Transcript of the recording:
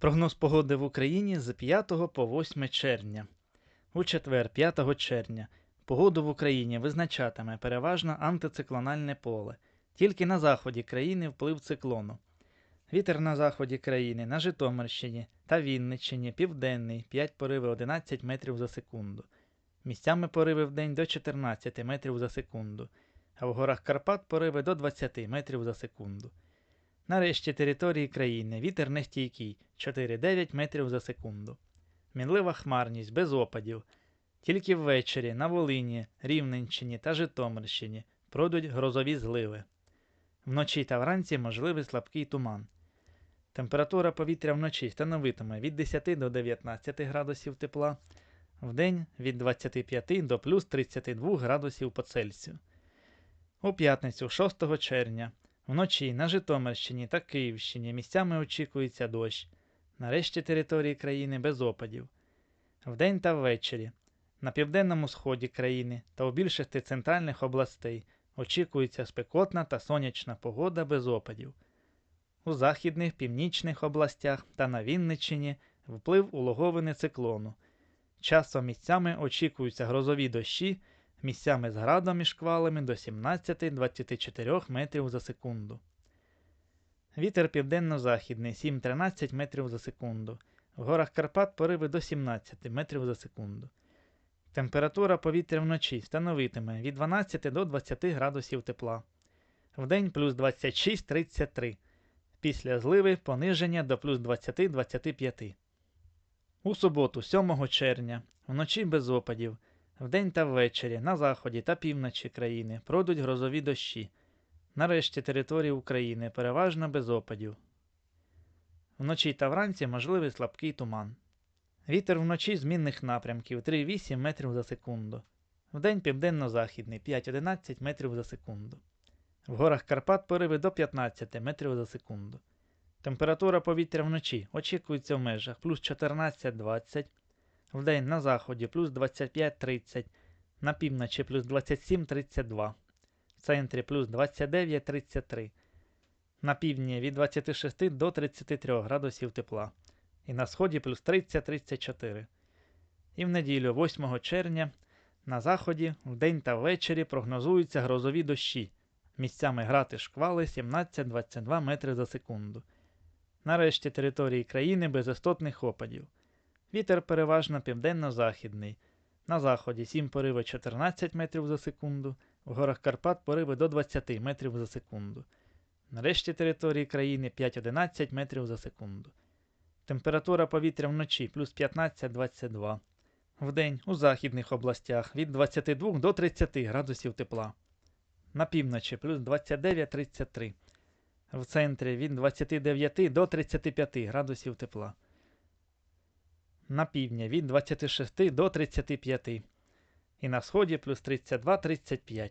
Прогноз погоди в Україні з 5 по 8 червня. У четвер, 5 червня, погоду в Україні визначатиме переважно антициклональне поле. Тільки на заході країни вплив циклону. Вітер на заході країни на Житомирщині та Вінниччині південний 5 пориви 11 метрів за секунду. Місцями пориви в день до 14 метрів за секунду, а в горах Карпат пориви до 20 метрів за секунду. На решті території країни вітер нестійкий 4-9 метрів за секунду. Мінлива хмарність без опадів. Тільки ввечері на Волині, Рівненщині та Житомирщині пройдуть грозові зливи. Вночі та вранці можливий слабкий туман. Температура повітря вночі становитиме від 10 до 19 градусів тепла, вдень від 25 до плюс 32 градусів по Цельсію. У п'ятницю 6 червня Вночі на Житомирщині та Київщині місцями очікується дощ. На решті території країни без опадів. Вдень та ввечері. На південному сході країни та у більшості центральних областей очікується спекотна та сонячна погода без опадів. У західних північних областях та на Вінниччині вплив улоговини циклону. Часом місцями очікуються грозові дощі місцями з градом і шквалами до 17-24 метрів за секунду. Вітер південно-західний 7-13 метрів за секунду. В горах Карпат пориви до 17 метрів за секунду. Температура повітря вночі становитиме від 12 до 20 градусів тепла. Вдень плюс 26-33. Після зливи пониження до плюс 20-25. У суботу, 7 червня, вночі без опадів. Вдень та ввечері на заході та півночі країни пройдуть грозові дощі. Нарешті території України переважно без опадів. Вночі та вранці можливий слабкий туман. Вітер вночі змінних напрямків 3,8 метрів за секунду. Вдень південно-західний 5-11 метрів за секунду. В горах Карпат пориви до 15 метрів за секунду. Температура повітря вночі очікується в межах плюс 14-20 Вдень на заході плюс 25-30, на півночі плюс 27-32, в центрі плюс 29-33, на півдні від 26 до 33 градусів тепла. І на сході плюс 30-34. І в неділю, 8 червня, на заході вдень та ввечері прогнозуються грозові дощі. Місцями грати шквали 17-22 метри за секунду. Нарешті території країни без істотних опадів. Вітер переважно південно-західний. На заході 7 пориви 14 метрів за секунду, в горах Карпат пориви до 20 метрів за секунду. На решті території країни 5-11 метрів за секунду. Температура повітря вночі плюс 15-22. Вдень у західних областях від 22 до 30 градусів тепла. На півночі плюс 29-33. В центрі від 29 до 35 градусів тепла на півдні від 26 до 35 і на сході плюс 32-35.